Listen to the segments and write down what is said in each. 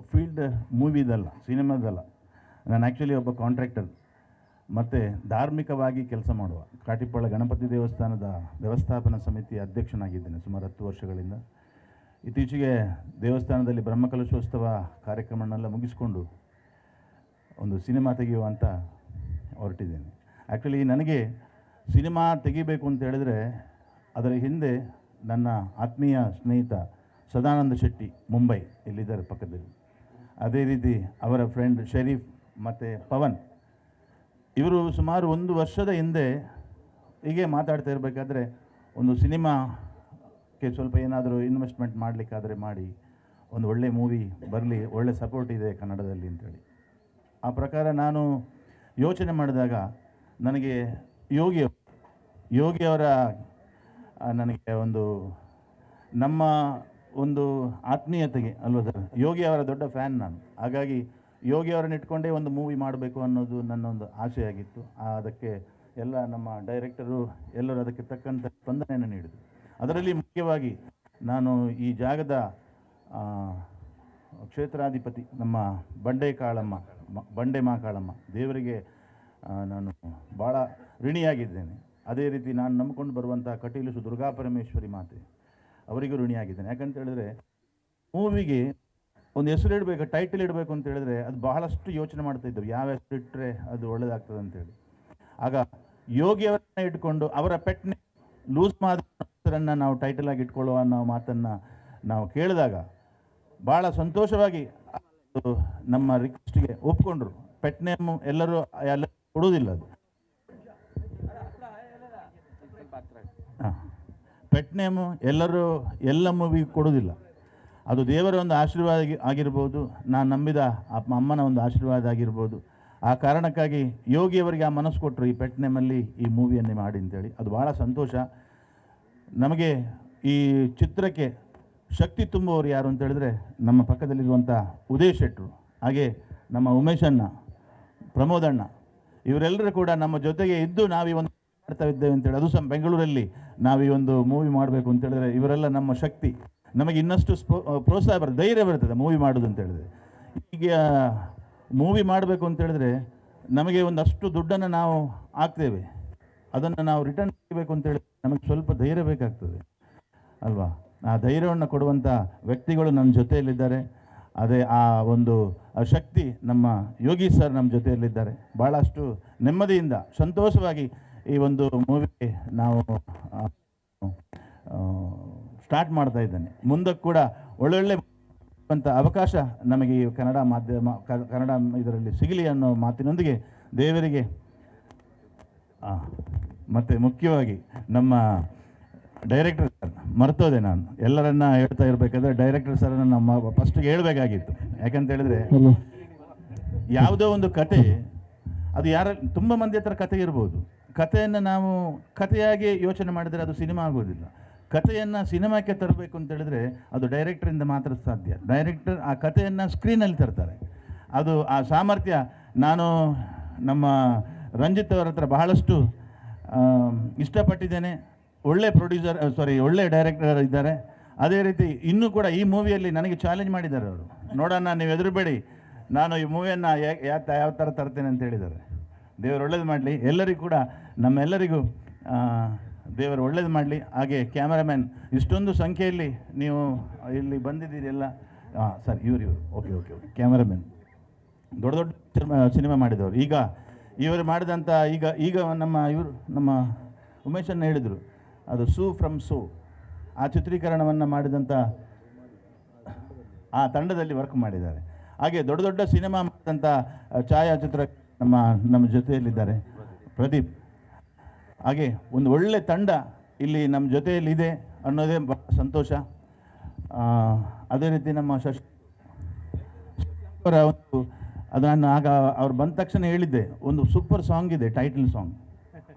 Field ಮೂವಿದಲ್ಲ ಸಿನಿಮಾದಲ್ಲ ನಾನು actually ಒಬ್ಬ contractor ಮತ್ತು ಧಾರ್ಮಿಕವಾಗಿ ಕೆಲಸ ಮಾಡುವ. ಕಾಟಿಪಾಳ ಗಣಪತಿ ದೇವಸ್ಥಾನದ ವ್ಯವಸ್ಥಾಪನಾ ಸಮಿತಿ ಅಧ್ಯಕ್ಷನಾಗಿದ್ದೇನೆ ಸುಮಾರು ಹತ್ತು ವರ್ಷಗಳಿಂದ. ಇತ್ತೀಚೆಗೆ ದೇವಸ್ಥಾನದಲ್ಲಿ ಬ್ರಹ್ಮಕಲಶೋತ್ಸವ ಕಾರ್ಯಕ್ರಮನೆಲ್ಲ ಮುಗಿಸ್ಕೊಂಡು ಒಂದು ಸಿನಿಮಾ ತೆಗೆಯುವ ಅಂತ ಹೊರಟಿದ್ದೇನೆ. ಆ್ಯಕ್ಚುಲಿ ನನಗೆ ಸಿನಿಮಾ ತೆಗಿಬೇಕು ಅಂತ ಹೇಳಿದ್ರೆ ಅದರ ಹಿಂದೆ ನನ್ನ ಆತ್ಮೀಯ ಸ್ನೇಹಿತ ಸದಾನಂದ ಶೆಟ್ಟಿ ಮುಂಬೈ ಇಲ್ಲಿದ್ದಾರೆ ಪಕ್ಕದಲ್ಲಿ. ಅದೇ ರೀತಿ ಅವರ ಫ್ರೆಂಡ್ ಶರೀಫ್ ಮತ್ತು ಪವನ್. ಇವರು ಸುಮಾರು ಒಂದು ವರ್ಷದ ಹಿಂದೆ ಹೀಗೆ ಮಾತಾಡ್ತಾ ಇರಬೇಕಾದ್ರೆ ಒಂದು ಸಿನಿಮಾಕ್ಕೆ ಸ್ವಲ್ಪ ಏನಾದರೂ ಇನ್ವೆಸ್ಟ್ಮೆಂಟ್ ಮಾಡಲಿಕ್ಕಾದರೆ ಮಾಡಿ, ಒಂದು ಒಳ್ಳೆ ಮೂವಿ ಬರಲಿ, ಒಳ್ಳೆ ಸಪೋರ್ಟ್ ಇದೆ ಕನ್ನಡದಲ್ಲಿ ಅಂತೇಳಿ. ಆ ಪ್ರಕಾರ ನಾನು ಯೋಚನೆ ಮಾಡಿದಾಗ ನನಗೆ ಯೋಗಿ ಯೋಗಿಯವರ ನನಗೆ ಒಂದು ನಮ್ಮ ಒಂದು ಆತ್ಮೀಯತೆಗೆ ಅಲ್ವಾ ಸರ್? ಯೋಗಿ ಅವರ ದೊಡ್ಡ ಫ್ಯಾನ್ ನಾನು. ಹಾಗಾಗಿ ಯೋಗಿ ಅವರನ್ನು ಇಟ್ಕೊಂಡೇ ಒಂದು ಮೂವಿ ಮಾಡಬೇಕು ಅನ್ನೋದು ನನ್ನ ಒಂದು ಆಸೆಯಾಗಿತ್ತು. ಅದಕ್ಕೆ ಎಲ್ಲ ನಮ್ಮ ಡೈರೆಕ್ಟರು ಎಲ್ಲರೂ ಅದಕ್ಕೆ ತಕ್ಕಂಥ ಸ್ಪಂದನೆಯನ್ನು ನೀಡಿದರು. ಅದರಲ್ಲಿ ಮುಖ್ಯವಾಗಿ ನಾನು ಈ ಜಾಗದ ಕ್ಷೇತ್ರಾಧಿಪತಿ ನಮ್ಮ ಬಂಡೆ ಕಾಳಮ್ಮ ಬಂಡೆ ಮಾಕಾಳಮ್ಮ ದೇವರಿಗೆ ನಾನು ಭಾಳ ಋಣಿಯಾಗಿದ್ದೇನೆ. ಅದೇ ರೀತಿ ನಾನು ನಂಬಿಕೊಂಡು ಬರುವಂಥ ಕಟೀಲು ದುರ್ಗಾ ಪರಮೇಶ್ವರಿ ಮಾತೆ. ಅವರಿಗೂ ಋಣಿಯಾಗಿದ್ದೇನೆ ಯಾಕಂತ ಹೇಳಿದ್ರೆ, ಮೂವಿಗೆ ಒಂದು ಹೆಸರು ಇಡಬೇಕು ಟೈಟಲ್ ಇಡಬೇಕು ಅಂತ ಹೇಳಿದ್ರೆ ಅದು ಬಹಳಷ್ಟು ಯೋಚನೆ ಮಾಡ್ತಾ ಇದ್ದವು. ಯಾವ ಹೆಸರು ಇಟ್ಟರೆ ಅದು ಒಳ್ಳೇದಾಗ್ತದೆ ಅಂತೇಳಿ ಆಗ ಯೋಗಿಯವರನ್ನ ಇಟ್ಕೊಂಡು ಅವರ ಪೆಟ್ನೆ ಲೂಸ್ ಮಾದ ಹೆಸರನ್ನು ನಾವು ಟೈಟಲ್ ಆಗಿ ಇಟ್ಕೊಳ್ಳುವ ಅನ್ನೋ ಮಾತನ್ನು ನಾವು ಕೇಳಿದಾಗ ಭಾಳ ಸಂತೋಷವಾಗಿ ನಮ್ಮ ರಿಕ್ವೆಸ್ಟ್ಗೆ ಒಪ್ಕೊಂಡ್ರು. ಪೆಟ್ ನೇಮ್ ಎಲ್ಲರೂ ಎಲ್ಲ ಕೊಡುವುದಿಲ್ಲ ಅದು. ಪೆಟ್ ನೇಮು ಎಲ್ಲರೂ ಎಲ್ಲ ಮೂವಿಗೆ ಕೊಡೋದಿಲ್ಲ ಅದು ದೇವರ ಒಂದು ಆಶೀರ್ವಾದ ಆಗಿ- ಆಗಿರ್ಬೋದು, ನಾನು ನಂಬಿದ ಆ ಅಮ್ಮನ ಒಂದು ಆಶೀರ್ವಾದ ಆಗಿರ್ಬೋದು. ಆ ಕಾರಣಕ್ಕಾಗಿ ಯೋಗಿಯವರಿಗೆ ಆ ಮನಸ್ಸು ಕೊಟ್ಟರು ಈ ಪೆಟ್ ನೇಮಲ್ಲಿ ಈ ಮೂವಿಯನ್ನೇ ಮಾಡಿ ಅಂತೇಳಿ. ಅದು ಭಾಳ ಸಂತೋಷ. ನಮಗೆ ಈ ಚಿತ್ರಕ್ಕೆ ಶಕ್ತಿ ತುಂಬುವವರು ಯಾರು ಅಂತ ಹೇಳಿದ್ರೆ ನಮ್ಮ ಪಕ್ಕದಲ್ಲಿರುವಂಥ ಉದಯ್ ಶೆಟ್ಟರು ಹಾಗೆ ನಮ್ಮ ಉಮೇಶ್ ಅಣ್ಣ ಪ್ರಮೋದಣ್ಣ ಇವರೆಲ್ಲರೂ ಕೂಡ ನಮ್ಮ ಜೊತೆಗೆ ಇದ್ದು ನಾವು ಈ ಒಂದು ಮಾಡ್ತಾ ಇದ್ದೇವೆ ಅಂತೇಳಿ. ಅದು ಸಹ ಬೆಂಗಳೂರಲ್ಲಿ ನಾವು ಈ ಒಂದು ಮೂವಿ ಮಾಡಬೇಕು ಅಂತ ಹೇಳಿದ್ರೆ ಇವರೆಲ್ಲ ನಮ್ಮ ಶಕ್ತಿ. ನಮಗೆ ಇನ್ನಷ್ಟು ಸ್ಪೋ ಪ್ರೋತ್ಸಾಹ ಬರ್ತದೆ ಧೈರ್ಯ ಬರ್ತದೆ ಮೂವಿ ಮಾಡೋದು ಅಂತ ಹೇಳಿದ್ರೆ. ಈಗ ಮೂವಿ ಮಾಡಬೇಕು ಅಂತ ಹೇಳಿದ್ರೆ ನಮಗೆ ಒಂದಷ್ಟು ದುಡ್ಡನ್ನು ನಾವು ಹಾಕ್ತೇವೆ. ಅದನ್ನು ನಾವು ರಿಟರ್ನ್ ಮಾಡಬೇಕು ಅಂತ ಹೇಳಿದ್ರೆ ನಮಗೆ ಸ್ವಲ್ಪ ಧೈರ್ಯ ಬೇಕಾಗ್ತದೆ. ಅಲ್ವಾ? ಆ ಧೈರ್ಯವನ್ನು ಕೊಡುವಂಥ ವ್ಯಕ್ತಿಗಳು ನಮ್ಮ ಜೊತೆಯಲ್ಲಿದ್ದಾರೆ. ಅದೇ, ಆ ಒಂದು ಶಕ್ತಿ ನಮ್ಮ ಯೋಗಿ ಸರ್ ನಮ್ಮ ಜೊತೆಯಲ್ಲಿದ್ದಾರೆ. ಭಾಳಷ್ಟು ನೆಮ್ಮದಿಯಿಂದ, ಸಂತೋಷವಾಗಿ ಈ ಒಂದು ಮೂವಿ ನಾವು ಸ್ಟಾರ್ಟ್ ಮಾಡ್ತಾ ಇದ್ದೇನೆ. ಮುಂದಕ್ಕೆ ಕೂಡ ಒಳ್ಳೊಳ್ಳೆ ಅಂತ ಅವಕಾಶ ನಮಗೆ ಈ ಕನ್ನಡ ಮಾಧ್ಯಮ ಕನ್ನಡ ಇದರಲ್ಲಿ ಸಿಗಲಿ ಅನ್ನೋ ಮಾತಿನೊಂದಿಗೆ ದೇವರಿಗೆ ಮತ್ತು ಮುಖ್ಯವಾಗಿ ನಮ್ಮ ಡೈರೆಕ್ಟರ್ ಸರ್ ಮರ್ತೋದೆ ನಾನು. ಎಲ್ಲರನ್ನ ಹೇಳ್ತಾ ಇರಬೇಕಾದ್ರೆ ಡೈರೆಕ್ಟರ್ ಸರ್ನ ನಮ್ಮ ಫಸ್ಟ್ಗೆ ಹೇಳಬೇಕಾಗಿತ್ತು. ಯಾಕಂತೇಳಿದ್ರೆ ಯಾವುದೋ ಒಂದು ಕತೆ ಅದು ಯಾರ ತುಂಬ ಮಂದಿ ಹತ್ರ ಕತೆ ಇರ್ಬೋದು. ಕಥೆಯನ್ನು ನಾವು ಕಥೆಯಾಗಿ ಯೋಚನೆ ಮಾಡಿದರೆ ಅದು ಸಿನಿಮಾ ಆಗೋದಿಲ್ಲ. ಕಥೆಯನ್ನು ಸಿನಿಮಾಕ್ಕೆ ತರಬೇಕು ಅಂತ ಹೇಳಿದ್ರೆ ಅದು ಡೈರೆಕ್ಟರಿಂದ ಮಾತ್ರ ಸಾಧ್ಯ. ಡೈರೆಕ್ಟರ್ ಆ ಕಥೆಯನ್ನು ಸ್ಕ್ರೀನಲ್ಲಿ ತರ್ತಾರೆ. ಅದು ಆ ಸಾಮರ್ಥ್ಯ ನಾನು ನಮ್ಮ ರಂಜಿತ್ ಅವರ ಹತ್ರ ಬಹಳಷ್ಟು ಇಷ್ಟಪಟ್ಟಿದ್ದೇನೆ. ಒಳ್ಳೆ ಪ್ರೊಡ್ಯೂಸರ್ ಸಾರಿ ಒಳ್ಳೆ ಡೈರೆಕ್ಟರ್ ಇದ್ದಾರೆ. ಅದೇ ರೀತಿ ಇನ್ನೂ ಕೂಡ ಈ ಮೂವಿಯಲ್ಲಿ ನನಗೆ ಚಾಲೆಂಜ್ ಮಾಡಿದ್ದಾರೆ ಅವರು. ನೋಡೋಣ ನೀವು ಎದುರುಬೇಡಿ ನಾನು ಈ ಮೂವಿಯನ್ನು ಯಾವ ಯಾವ ಥರ ತರ್ತೇನೆ ಅಂತ ಹೇಳಿದ್ದಾರೆ. ದೇವರು ಒಳ್ಳೇದು ಮಾಡಲಿ. ಎಲ್ಲರಿಗೂ ಕೂಡ, ನಮ್ಮೆಲ್ಲರಿಗೂ ದೇವರು ಒಳ್ಳೇದು ಮಾಡಲಿ. ಹಾಗೆ ಕ್ಯಾಮರಾಮ್ಯಾನ್ ಇಷ್ಟೊಂದು ಸಂಖ್ಯೆಯಲ್ಲಿ ನೀವು ಇಲ್ಲಿ ಬಂದಿದ್ದೀರಿ ಎಲ್ಲ. ಸರ್, ಇವ್ರು, ಇವರು. Okay okay okay. ಕ್ಯಾಮರಾಮ್ಯಾನ್ ದೊಡ್ಡ ದೊಡ್ಡ ಸಿನಿಮಾ ಮಾಡಿದವರು. ಈಗ ಇವರು ಮಾಡಿದಂಥ ಈಗ ಈಗ ನಮ್ಮ ಇವರು, ನಮ್ಮ ಉಮೇಶನ್ನ ಹೇಳಿದರು, ಅದು ಸೂ ಫ್ರಮ್ ಸೂ. ಆ ಚಿತ್ರೀಕರಣವನ್ನು ಮಾಡಿದಂಥ ಆ ತಂಡದಲ್ಲಿ ವರ್ಕ್ ಮಾಡಿದ್ದಾರೆ. ಹಾಗೆ ದೊಡ್ಡ ದೊಡ್ಡ ಸಿನಿಮಾ ಮಾಡಿದಂಥ ಛಾಯಾಚಿತ್ರ ನಮ್ಮ ನಮ್ಮ ಜೊತೆಯಲ್ಲಿದ್ದಾರೆ. ಪ್ರದೀಪ್, ಹಾಗೆ ಒಂದು ಒಳ್ಳೆ ತಂಡ ಇಲ್ಲಿ ನಮ್ಮ ಜೊತೆಯಲ್ಲಿದೆ ಅನ್ನೋದೇ ಬಹಳ ಸಂತೋಷ. ಅದೇ ರೀತಿ ನಮ್ಮ ಶಶಿ, ಅವರ ಒಂದು, ಅದು ನಾನು ಆಗ ಅವ್ರು ಬಂದ ತಕ್ಷಣ ಹೇಳಿದ್ದೆ, ಒಂದು ಸೂಪರ್ ಸಾಂಗ್ ಇದೆ, ಟೈಟಲ್ ಸಾಂಗ್.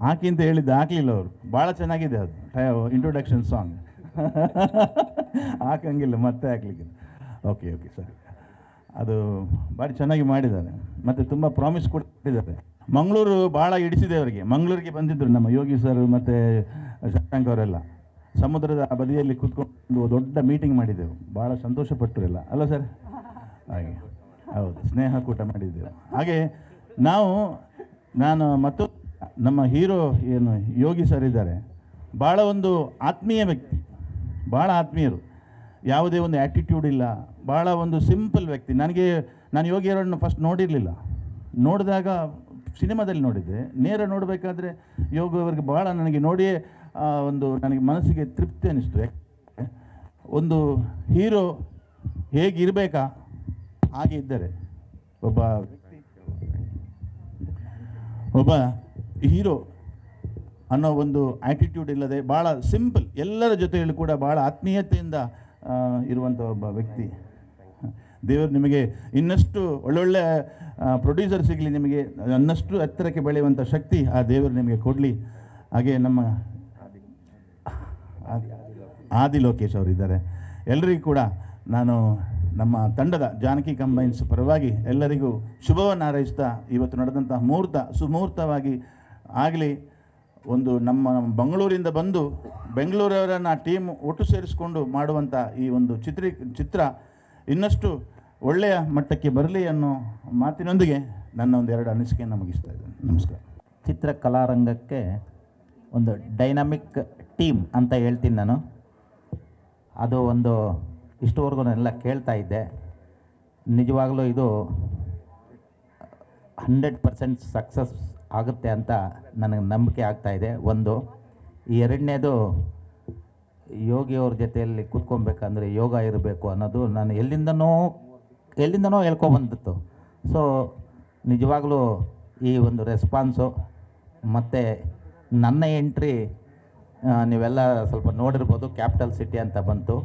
ಹಾಕಿ ಅಂತ ಹೇಳಿದ್ದೆ, ಹಾಕಲಿಲ್ಲ ಅವರು. ಭಾಳ ಚೆನ್ನಾಗಿದೆ ಅದು ಇಂಟ್ರೊಡಕ್ಷನ್ ಸಾಂಗ್ ಹಾಕಂಗಿಲ್ಲ, ಮತ್ತೆ ಹಾಕ್ಲಿಕ್ಕೆ ಓಕೆ ಓಕೆ ಸರಿ. ಅದು ಭಾರಿ ಚೆನ್ನಾಗಿ ಮಾಡಿದ್ದಾರೆ. ಮತ್ತು ತುಂಬ ಪ್ರಾಮಿಸ್ ಕೊಟ್ಟಿದ್ದಾರೆ ಮಂಗಳೂರು ಭಾಳ ಹಿಡಿಸಿದೆ ಅವರಿಗೆ. ಮಂಗಳೂರಿಗೆ ಬಂದಿದ್ದರು ನಮ್ಮ ಯೋಗಿ ಸರ್ ಮತ್ತು ಶಶಾಂಕ್ ಅವರೆಲ್ಲ. ಸಮುದ್ರದ ಬದಿಯಲ್ಲಿ ಕೂತ್ಕೊಂಡು ದೊಡ್ಡ ಮೀಟಿಂಗ್ ಮಾಡಿದ್ದೆವು. ಭಾಳ ಸಂತೋಷಪಟ್ಟರು ಎಲ್ಲ. ಅಲ್ಲ ಸರ್ ಹಾಗೆ. ಹೌದು. ಸ್ನೇಹ ಕೂಟ ಮಾಡಿದ್ದೆವು. ಹಾಗೆ ನಾವು, ನಾನು ಮತ್ತು ನಮ್ಮ ಹೀರೋ ಏನು, ಯೋಗಿ ಸರ್ ಇದ್ದಾರೆ. ಭಾಳ ಒಂದು ಆತ್ಮೀಯ ವ್ಯಕ್ತಿ. ಭಾಳ ಆತ್ಮೀಯರು. ಯಾವುದೇ ಒಂದು ಆ್ಯಟಿಟ್ಯೂಡ್ ಇಲ್ಲ. ಭಾಳ ಒಂದು ಸಿಂಪಲ್ ವ್ಯಕ್ತಿ. ನನಗೆ, ನಾನು ಯೋಗಿ ಅವರನ್ನು ಫಸ್ಟ್ ನೋಡಿರಲಿಲ್ಲ. ನೋಡಿದಾಗ ಸಿನಿಮಾದಲ್ಲಿ ನೋಡಿದ್ದೆ. ನೇರ ನೋಡಬೇಕಾದ್ರೆ ಯೋಗ ಅವರಿಗೆ ಭಾಳ ನನಗೆ ನೋಡಿಯೇ ಒಂದು ನನಗೆ ಮನಸ್ಸಿಗೆ ತೃಪ್ತಿ ಅನ್ನಿಸ್ತು ಒಂದು ಹೀರೋ ಹೇಗಿರಬೇಕಾ, ಹಾಗೆ ಇದ್ದಾರೆ. ಒಬ್ಬ ಒಬ್ಬ ಹೀರೋ ಅನ್ನೋ ಒಂದು ಆ್ಯಟಿಟ್ಯೂಡ್ ಇಲ್ಲದೆ ಭಾಳ ಸಿಂಪಲ್ ಎಲ್ಲರ ಜೊತೆಯಲ್ಲೂ ಕೂಡ ಭಾಳ ಆತ್ಮೀಯತೆಯಿಂದ ಇರುವಂಥ ಒಬ್ಬ ವ್ಯಕ್ತಿ. ದೇವರು ನಿಮಗೆ ಇನ್ನಷ್ಟು ಒಳ್ಳೊಳ್ಳೆ ಪ್ರೊಡ್ಯೂಸರ್ ಸಿಗಲಿ ನಿಮಗೆ ಅನ್ನಷ್ಟು ಎತ್ತರಕ್ಕೆ ಬೆಳೆಯುವಂಥ ಶಕ್ತಿ ಆ ದೇವರು ನಿಮಗೆ ಕೊಡಲಿ. ಹಾಗೆ ನಮ್ಮ ಆದಿ- ಲೋಕೇಶ್ ಅವರು ಇದ್ದಾರೆ. ಎಲ್ಲರಿಗೂ ಕೂಡ ನಾನು ನಮ್ಮ ತಂಡದ ಜಾನಕಿ ಕಂಬೈನ್ಸ್ ಪರವಾಗಿ ಎಲ್ಲರಿಗೂ ಶುಭವನ್ನು ಹಾರೈಸ್ತಾ ಇವತ್ತು ನಡೆದಂತಹ ಮುಹೂರ್ತ ಸುಮುಹೂರ್ತವಾಗಿ ಆಗಲಿ. ಒಂದು ನಮ್ಮ ಬೆಂಗಳೂರಿಂದ ಬಂದು ಬೆಂಗಳೂರವರನ್ನು ಟೀಮ್ ಒಟ್ಟು ಸೇರಿಸಿಕೊಂಡು ಮಾಡುವಂಥ ಈ ಒಂದು ಚಿತ್ರೀ ಚಿತ್ರ ಇನ್ನಷ್ಟು ಒಳ್ಳೆಯ ಮಟ್ಟಕ್ಕೆ ಬರಲಿ ಅನ್ನೋ ಮಾತಿನೊಂದಿಗೆ ನನ್ನ ಒಂದು ಎರಡು ಅನಿಸಿಕೆಯನ್ನು ಮುಗಿಸ್ತಾ ಇದ್ದೇನೆ. ನಮಸ್ಕಾರ. ಚಿತ್ರಕಲಾರಂಗಕ್ಕೆ ಒಂದು ಡೈನಾಮಿಕ್ ಟೀಮ್ ಅಂತ ಹೇಳ್ತೀನಿ ನಾನು. ಅದು ಒಂದು ಇಷ್ಟುವರೆಗೂ ನಾನೆಲ್ಲ ಕೇಳ್ತಾ ಇದ್ದೆ. ನಿಜವಾಗಲೂ ಇದು ಹಂಡ್ರೆಡ್ ಪರ್ಸೆಂಟ್ ಸಕ್ಸಸ್ ಆಗುತ್ತೆ ಅಂತ ನನಗೆ ನಂಬಿಕೆ ಆಗ್ತಾಯಿದೆ ಒಂದು. ಎರಡನೇದು ಯೋಗಿಯವ್ರ ಜೊತೆಯಲ್ಲಿ ಕೂತ್ಕೊಬೇಕಂದ್ರೆ ಯೋಗ ಇರಬೇಕು ಅನ್ನೋದು ನಾನು ಎಲ್ಲಿಂದನೋ ಎಲ್ಲಿಂದನೋ ಹೇಳ್ಕೊಬಂದಿತ್ತು ಸೊ ನಿಜವಾಗಲೂ ಈ ಒಂದು ರೆಸ್ಪಾನ್ಸು ಮತ್ತು ನನ್ನ ಎಂಟ್ರಿ ನೀವೆಲ್ಲ ಸ್ವಲ್ಪ ನೋಡಿರ್ಬೋದು ಕ್ಯಾಪಿಟಲ್ ಸಿಟಿ ಅಂತ ಬಂತು.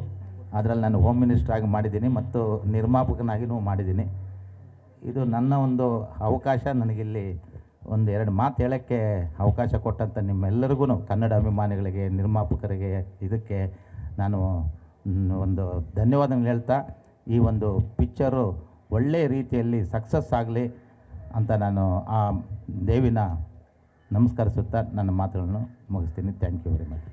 ಅದರಲ್ಲಿ ನಾನು ಹೋಮ್ ಮಿನಿಸ್ಟರ್ ಆಗಿ ಮಾಡಿದ್ದೀನಿ ಮತ್ತು ನಿರ್ಮಾಪಕನಾಗಿಯೂ ಮಾಡಿದ್ದೀನಿ. ಇದು ನನ್ನ ಒಂದು ಅವಕಾಶ ನನಗಿಲ್ಲಿ ಒಂದು ಎರಡು ಮಾತು ಹೇಳೋಕ್ಕೆ ಅವಕಾಶ ಕೊಟ್ಟಂಥ ನಿಮ್ಮೆಲ್ಲರಿಗೂ ಕನ್ನಡ ಅಭಿಮಾನಿಗಳಿಗೆ, ನಿರ್ಮಾಪಕರಿಗೆ ಇದಕ್ಕೆ ನಾನು ಒಂದು ಧನ್ಯವಾದಗಳು ಹೇಳ್ತಾ, ಈ ಒಂದು ಪಿಕ್ಚರು ಒಳ್ಳೆಯ ರೀತಿಯಲ್ಲಿ ಸಕ್ಸಸ್ ಆಗಲಿ ಅಂತ ನಾನು ಆ ದೇವಿನ ನಮಸ್ಕರಿಸುತ್ತಾ ನನ್ನ ಮಾತುಗಳನ್ನು ಮುಗಿಸ್ತೀನಿ. Thank you very much